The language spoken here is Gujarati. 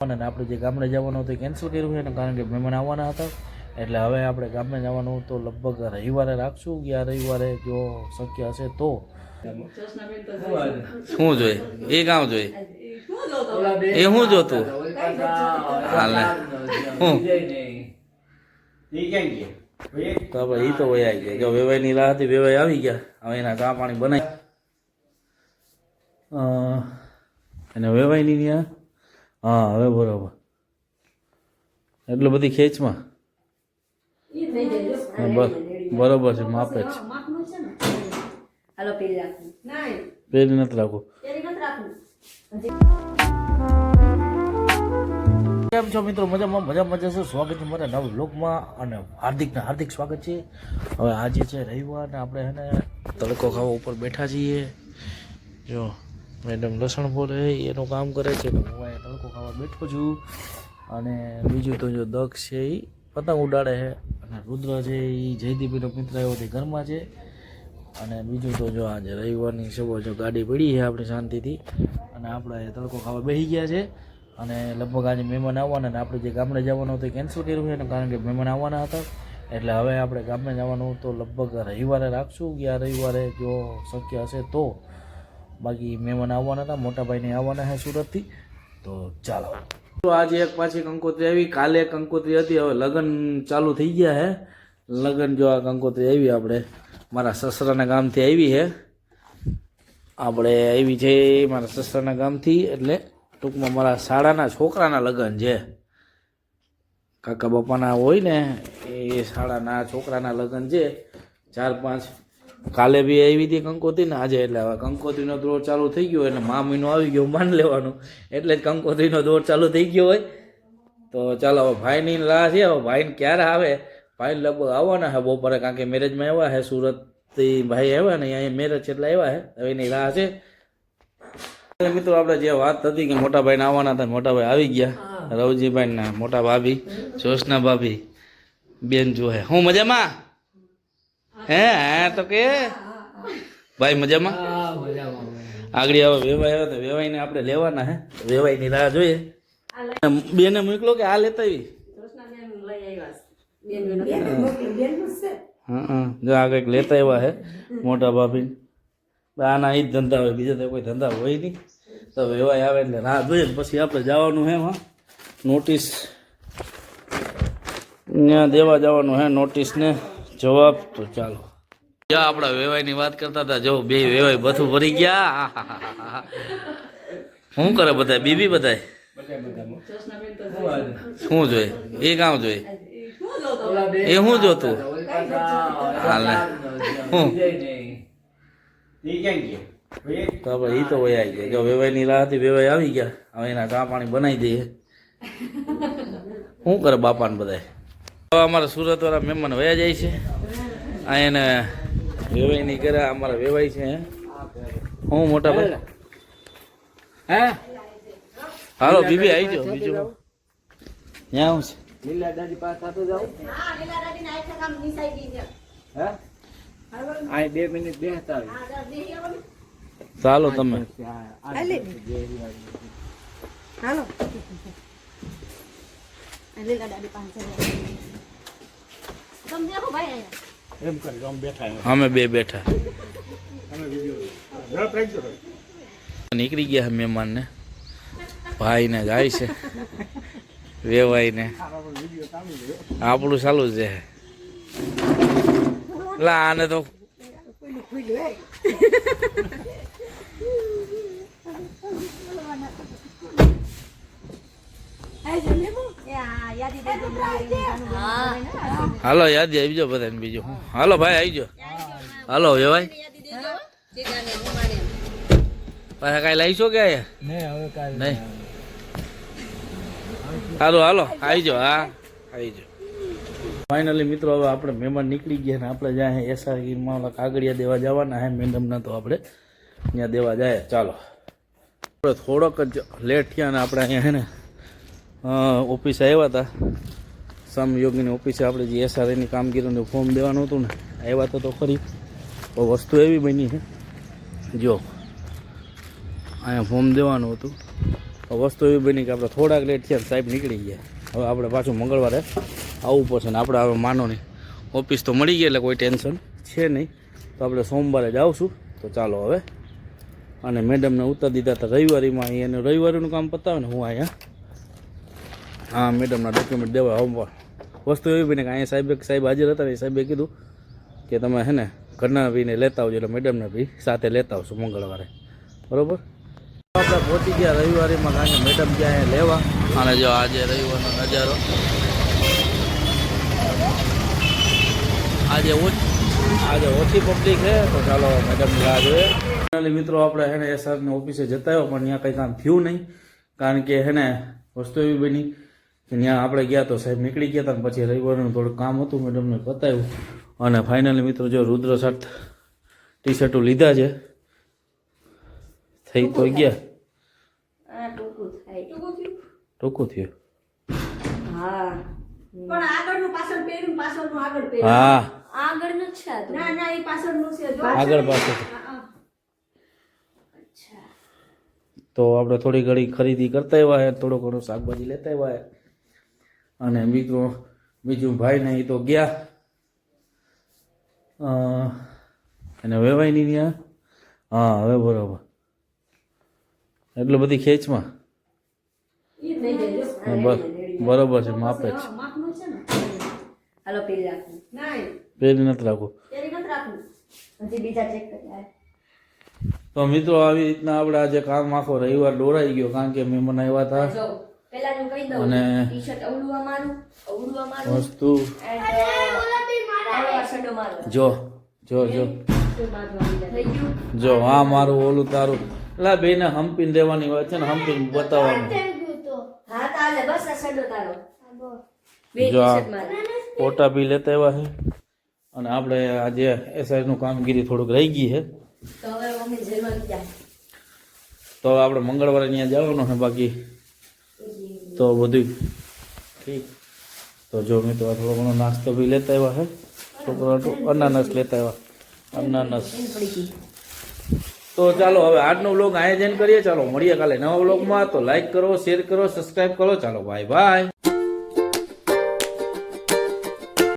અને આપણે જે ગામડે જવાનું હતું કેન્સલ કર્યું છે કારણ કે મહેમાન આવવાના હતા. એટલે હવે આપણે ગામડે જવાનું તો લગભગ રવિવારે રાખશું કે આ રવિવારે જો શક્ય હશે તો? શું જોઈએ? એ ગામ જોઈએ? એ શું જોતું? હાલે. હું? તો આપણે એ તો આવી ગયા. જો વેવાઈની રાહ હતી, વેવાઈ આવી ગયા. હવે એના ચા પાણી બનાવી. અને વેવાઈની ત્યાં હા હવે બરાબર. એટલે બધી ખેંચમાં? બરોબર છે માપે છે હાલો પેલી નથી રાખવું કેમ છો મિત્રો? મજામાં? મજા મજા છે. સ્વાગત છે મારા નવ બ્લોગમાં અને હાર્દિકને હાર્દિક સ્વાગત છે. હવે આજે છે રવિવાર ને આપણે હે ને તડકો ખાવા ઉપર બેઠા છીએ. જો. મેડમ લસણ બોલે એનું કામ કરે છે કે હું અહીંયા તડકો ખાવા બેઠો છું. અને બીજું તો જો દક્ષ છે એ પતંગ ઉડાડે છે. અને રુદ્ર છે એ જયદીપીનો મિત્ર એવો તે ઘરમાં છે. અને બીજું તો જો આજે રવિવારની સવાર જો ગાડી પડી છે આપણી શાંતિથી. અને આપણે તડકો ખાવા બેસી ગયા છે. અને લગભગ આજે મહેમાન આવવાના અને આપણે જે ગામડે જવાનું હતું કેન્સલ કર્યું છે કારણ કે મહેમાન આવવાના હતા. એટલે હવે આપણે ગામડે જવાનું તો લગભગ રવિવારે રાખશું. આ રવિવારે જો શક્ય હશે તો. બાકી મહેમાન આવવાના હતા મોટાભાઈને આવવાના છે સુરતથી. તો ચાલો. તો આજે એક પાછી કંકોત્રી આવી, કાલે એક કંકોત્રી હતી, હવે લગ્ન ચાલુ થઈ ગયા હે લગ્ન જો આ કંકોત્રી આવી, આપણે મારા સસરાના ગામથી આવી છે. આપણે આવી છે મારા સસરાના ગામથી, એટલે ટૂંકમાં મારા શાળાના છોકરાના લગ્ન છે. કાકા બાપાના હોય ને, એ શાળાના છોકરાના લગ્ન છે. ચાર પાંચ કાલે બી આવી હતી કંકોત્રી ને આજે એટલે હવે કંકોત્રીનો દોર ચાલુ થઈ ગયો એટલે મા મહિનો આવી ગયો માન લેવાનું. એટલે જ કંકોત્રીનો દોર ચાલુ થઈ ગયો હોય. તો ચાલો હવે ભાઈની રાહ છે હવે ભાઈને ક્યારે આવે? ભાઈ લગભગ આવવાના હે બપોરે કારણ કે મેરેજમાં આવ્યા હે સુરતથી ભાઈ આવ્યા ને અહીંયા મેરેજ એટલે આવ્યા હે હવે એની રાહ છે. મિત્રો આપણે જે વાત હતી કે મોટા ભાઈને આવવાના હતા મોટા ભાઈ આવી ગયા. રવજીભાઈ ના મોટા ભાભી જોશના ભાભી બેન જોહે હું મજામાં? હે હા તો કે. ભાઈ મજામાં? આગળ આવે વેવાય આવ્યો તો વેવાઈને આપણે લેવાના હે. વેવાઈની રાહ જોઈએ. બેને મોકલો કે આ લેતા આવી? હા હા. જો આ કંઈક લેતા આવ્યા હે મોટા ભાભી આના એ જ ધંધા હોય બીજા તો કોઈ ધંધા હોય નહીં. તો વેવાય આવે એટલે રાહ જોઈએ ને પછી આપણે જવાનું હે હા. નોટિસ ત્યાં દેવા જવાનું હે નોટિસ ને. જવાબ તો ચાલો. જ્યાં આપણા વેવાયની વાત કરતા હતા, જો બે વેવાય બધું ભરી ગયા. શું કરે બધા બીબી બધા શું જોઈએ? એ કામ જોઈએ? એ શું જોતું? હાલે. શું તો આપણે એ તો વયા ગયા જો વેવાઈની રાહ હતી, વેવાઈ આવી ગયા. હવે એના ચા પાણી બનાવી દઈએ. શું કરે બાપાને બધાય? અમારા સુરત વાળા મહેમાન વયા જાય છે. આ એને વેવાઈ ની કરે અમારા વેવાઈ છે હે? હું મોટા ભાઈ? હે? હાલો બીબી આવી જાઓ બીજું ત્યાં હું? છે? લીલા દાદી પાસે ચાલો તમે. હાલો. લીલા દાદી પાસે તમે દેખો ભાઈ અહીંયા અમે બે બેઠા. નીકળી ગયા છે મહેમાન ને ભાઈ ને જાય છે. વેવાઈ ને આપણું ચાલુ છે લા આને તો યાદી દઈ દો. હાલો યાદ આવી જાઓ બધાને બીજું. હું હાલો ભાઈ આવી જાઓ હાલો વેવાઈ પાછા કાંઈ લાવીશો કે નહીં હાલો હાલો આવી જાઓ હા આવી જાઓ ફાઇનલી મિત્રો હવે આપણે મહેમાન નીકળી ગયા ને આપણે જ્યાં એસઆરગીરમાં ઓલા કાગળિયા દેવા જવાના હે મેડમના તો આપણે ત્યાં દેવા જાય. ચાલો. આપણે થોડોક જ લેટ થયા ને આપણે અહીંયા હે ને ઓફિસે આવ્યા હતા. સમયોગીની ઓફિસે આપણે જે એસઆરઆઈની કામગીરીનું ફોર્મ દેવાનું હતું ને, આવ્યા તો તો ખરી વસ્તુ એવી બની છે. જો, અહીંયા ફોર્મ દેવાનું હતું. વસ્તુ એવી બની કે આપણે થોડાક લેટ થયા સાહેબ નીકળી ગયા. હવે આપણે પાછું મંગળવારે આવવું પડશે ને આપણે હવે માનો નહીં ઓફિસ તો મળી ગઈ એટલે કોઈ ટેન્શન છે નહીં. તો આપણે સોમવારે જ આવશું. તો ચાલો હવે. અને મેડમને ઉતાર દીધા હતા રવિવારીમાં. એને રવિવારીનું કામ પતાવે ને હું અહીંયા હા મેડમના ડોક્યુમેન્ટ દેવા આવવા વસ્તુ એવી બની કે અહીંયા સાહેબે સાહેબ હાજર હતા ને એ સાહેબે કીધું કે તમે હે ને ઘરના બીને લેતા આવજો, એટલે મેડમને બી સાથે લેતા આવશો મંગળવારે. બરોબર? આપણે પહોંચી ગયા રવિવારીમાં કારણ કે મેડમ ગયા અહીંયા લેવા? અને જો આજે રવિવારનો નજારો. આજે ઓછ- આજે ઓછી પબ્લિક છે, તો ચાલો મેડમ રાહ જોઈએ. ફાઇનલી મિત્રો, આપણે હે ને એસઆરની ઓફિસે જતા આવ્યો, પણ ત્યાં કંઈ કામ થયું નહીં. કારણ કે હે ને વસ્તુ એવી બની કે ત્યાં આપણે ગયા તો સાહેબ નીકળી ગયા હતા પછી રવિવારનું થોડું કામ હતું મેડમને બતાવ્યું. અને ફાઇનલી મિત્રો જો રુદ્ર શર્ટ ટી શર્ટો લીધા છે. થઈ તો ગયા. આ ટૂંકું થયું. હા. આગળ પાછળ પહેર્યું પાછળનું આગળ પહેર્યું. હા. આગળ નથી છે આ તો. ના ના એ પાછળનું છે જો. આગળ પાસે અચ્છા. તો આપણે થોડી ઘડી ખરીદી કરતા આવ્યા થોડો ઘણો શાકભાજી લેતા આવ્યા અને મિત્રો બીજું ભાઈ ને એ તો ગયા. અને એને વેવાય નહીં ત્યાં? હા હવે બરાબર. એટલે બધી ખેંચમાં? બરોબર છે માપે છે પેલી નથી રાખવું તો મિત્રો આવી રીતના આપણે આજે કામ આખો રવિવાર દોરાઈ ગયો કારણ કે મહેમાન આવ્યા હતા. કહી દઉં અવળું અવળું મારું વસ્તુ. જો જો જો. જો આ મારું ઓલું તારું. એટલે બેને હંપીને દેવાની હોય છે ને હંપીને બતાવવાનું. હા તાલે બસ આ તારો. જો ફોટા બી લેતા આવ્યા છે. અને આપણે આજે એસઆઈનું કામગીરી થોડુંક રહી ગઈ છે. તો હવે મમ્મી જેલમાં તો હવે આપણે મંગળવારે ત્યાં જવાનું છે બાકી. તો બધું ઠીક. તો જો મિત્રો આ થોડો ઘણો નાસ્તો બી લેતા આવ્યા હે. છોકરો અનાનસ લેતા આવ્યા. અનાનસ. તો ચાલો હવે આજનો વ્લોગ આયોજન કરીએ. ચાલો મળીએ કાલે નવા વ્લોગમાં. તો લાઈક કરો શેર કરો સબસ્ક્રાઈબ કરો. ચાલો બાય બાય